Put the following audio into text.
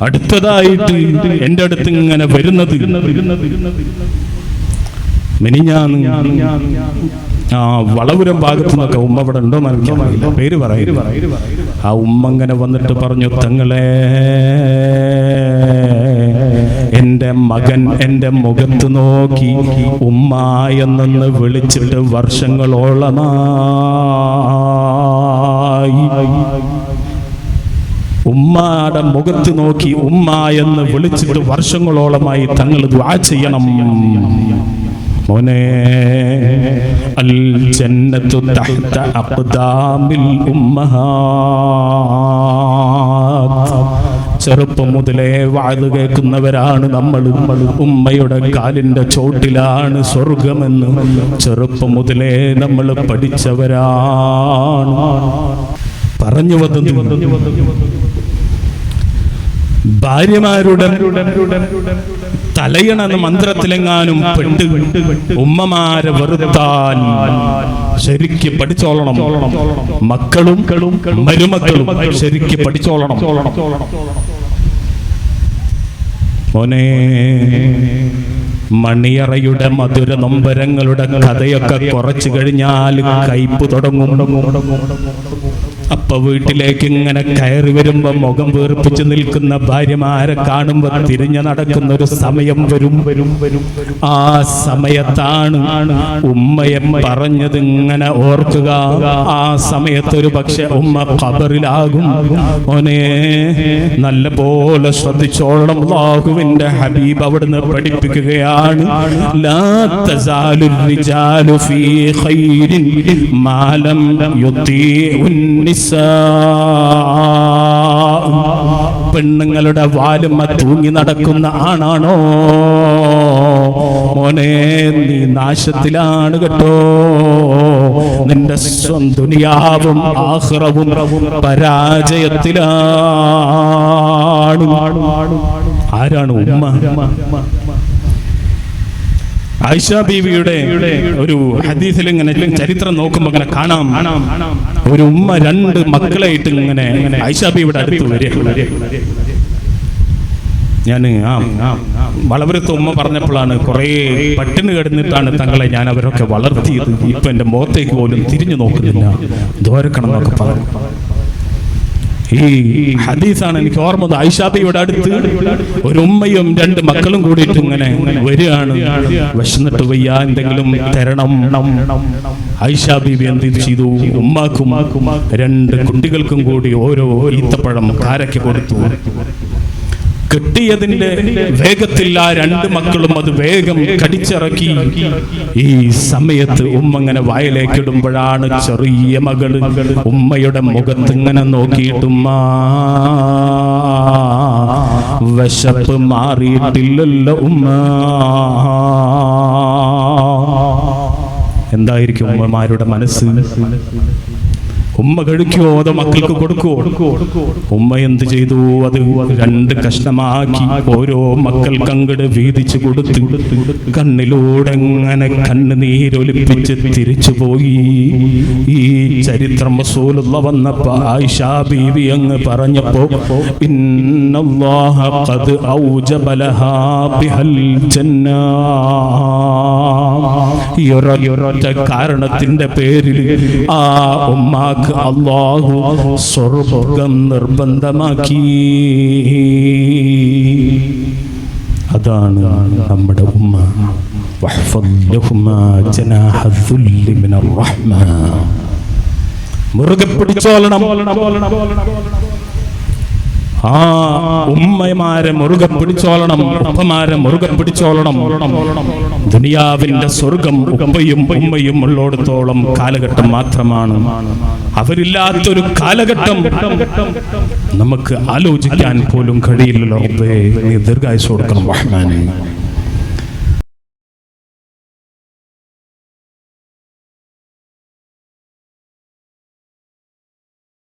അടുത്തതായിട്ട് എന്റെ അടുത്ത് ഇങ്ങനെ വരുന്നത്. മിനിഞ്ഞാന്ന് ആ വളപുരം ഭാഗത്തു നിന്നൊക്കെ ഉമ്മ ഇവിടെ ഉണ്ടോ മനസ്സിലായില്ല പേര് പറയും ആ ഉമ്മ ഇങ്ങനെ വന്നിട്ട് പറഞ്ഞു തങ്ങളെ എന്റെ മകൻ എന്റെ മുഖത്ത് നോക്കി ഉമ്മ എന്നൊന്ന് വിളിച്ചിട്ട് വർഷങ്ങളോളമായി ഉമ്മാടെ മുഖത്ത് നോക്കി ഉമ്മ എന്ന് വിളിച്ചിട്ട് വർഷങ്ങളോളമായി തങ്ങൾ ദ്വാ ചെയ്യണം. അൽ ജന്നത്തു തഹ്ത അഖ്ദാമിൽ ചെറുപ്പം മുതലേ വാഴ് കേൾക്കുന്നവരാണ് നമ്മൾ. ഉമ്മയുടെ കാലിന്റെ ചോട്ടിലാണ് സ്വർഗമെന്ന്. ചെറുപ്പം മുതലേ നമ്മൾ പഠിച്ചവരാണ്. പറഞ്ഞു വന്നത് ഭാര്യമാരുടെ തലയണ എന്ന മന്ത്രത്തിലെങ്ങാനും പെട്ട് ഉമ്മമാരെ വെറുത്താൽ ശരിക്ക് പഠിച്ചോളണം. മക്കളും മരുമക്കളും ശരിക്ക് പഠിച്ചോളണം. മോനെ മണിയറയുടെ മധുര നൊമ്പരങ്ങളുടെ കഥയൊക്കെ കുറച്ചു കഴിഞ്ഞാൽ കയ്പ് തുടങ്ങും. അപ്പൊ വീട്ടിലേക്ക് ഇങ്ങനെ കയറി വരുമ്പോ മുഖം വീർപ്പിച്ചു നിൽക്കുന്ന ഭാര്യമാരെ കാണുമ്പോ തിരിഞ്ഞു നടക്കുന്ന ഒരു സമയം വരും. വരും വരും ആ സമയത്താണ് ഉമ്മയെ പറഞ്ഞത് ഇങ്ങനെ ഓർക്കുക. ആ സമയത്ത് ഒരു പക്ഷെ ഉമ്മ ഖബറിലാകും. ഓനെ നല്ല പോലെ ശ്രദ്ധിച്ചോളണം. ലാഹുവിന്റെ ഹബീബ് അവിടുന്ന് പഠിപ്പിക്കുകയാണ്. ലാ ഫീ ഖൈരിൻ മാ ലം യുതീഉൻ നിസാ പെണ്ണുങ്ങളുടെ വാലുമ തൂങ്ങി നടക്കുന്ന ആണാണോ? മോനെ നീ നാശത്തിലാണ് കേട്ടോ. നിന്റെ ദുനിയാവും ആഹ്റവും പരാജയത്തിലാണ്. ആരാണ് ഉമ്മ? ആയിഷ ബീവിയുടെ ഒരു ഹദീസിൽ ഇങ്ങനെ ചരിത്രം നോക്കുമ്പോൾ ഇങ്ങനെ കാണാം. ഒരു ഉമ്മ രണ്ട് മക്കളായിട്ട് ഇങ്ങനെ ആയിഷ ബീവിയുടെ അടുത്ത് വരിക. ഞാൻ ആ വളവരത്ത് ഉമ്മ പറഞ്ഞപ്പോഴാണ് കുറേ പട്ടിണി കിടന്നിട്ടാണ് തങ്ങളെ ഞാൻ അവരൊക്കെ വളർത്തിയത്. ഇപ്പൊ എന്റെ മുഖത്തേക്ക് പോലും തിരിഞ്ഞു നോക്കുന്നില്ല. ദോരക്കണം എന്നൊക്കെ പറഞ്ഞു. ഈ ഹദീസാണ് എനിക്ക് ഓർമ്മ. ഐഷാബിയുടെ അടുത്ത് ഒരു ഉമ്മയും രണ്ട് മക്കളും കൂടിയിട്ട് ഇങ്ങനെ വരികയാണ്. വിശന്നിട്ട് വയ്യ എന്തെങ്കിലും തരണം. ഐഷാബി എന്ത് ചെയ്തു? ഉമ്മാക്കും രണ്ട് കുട്ടികൾക്കും കൂടി ഓരോ ഈത്തപ്പഴം കാരയ്ക്ക് കൊടുത്തു. കിട്ടിയതിന്റെ വേഗത്തിൽ ആ രണ്ട് മക്കളും അത് വേഗം കടിച്ചിറക്കി. ഈ സമയത്ത് ഉമ്മ ഇങ്ങനെ വായിലേക്ക് ഇടുമ്പോഴാണ് ചെറിയ മകൾ ഉമ്മയുടെ മുഖത്ത് ഇങ്ങനെ നോക്കിയിട്ടുമ്മ വിശപ്പ് മാറിയിട്ടില്ലല്ലോ ഉമ്മ. എന്തായിരിക്കും ഉമ്മമാരുടെ മനസ്സ്? ഉമ്മ കഴിക്കുവോ അത് മക്കൾക്ക് കൊടുക്കുവോ? ഉമ്മ എന്ത് ചെയ്തു? അത് രണ്ട് കഷ്ണമാക്കി ഓരോ മക്കൾക്ക് അങ്ങട് വീതിച്ചു കൊടുത്തു കണ്ണിലൂടെ അങ്ങനെ കണ്ണുനീരൊലിപ്പിച്ച് തിരിച്ചു പോയി. ഈ ചരിത്രം റസൂലുള്ള വന്നപ്പോ ആയിഷാ ബീവി അങ്ങ് പറഞ്ഞപ്പോ ഇന്നല്ലാഹ ഖദ് ബിഹൽ ജന്ന. ഈ കാരണത്തിന്റെ പേരിൽ ആ ഉമ്മാക്ക് അള്ളാഹു സ്വർഗം നിർബന്ധമാക്കി. അതാണ് നമ്മുടെ ഉമ്മ. മുറുകെ പിടിച്ചോളണം. ആ ഉമ്മമാരെ മുറുകെ പിടിച്ചോളണം ഉപ്പമാരെ മുറുകെ പിടിച്ചോളണം. ദുനിയാവിന്റെ സ്വർഗം ഉപ്പയും ഉമ്മയും ഉള്ളോടത്തോളം കാലഘട്ടം മാത്രമാണ്. അവരില്ലാത്തൊരു കാലഘട്ടം നമുക്ക് ആലോചിക്കാൻ പോലും കഴിയില്ലല്ലോ നീ ദീർഘായുസ് കൊടുക്കണം.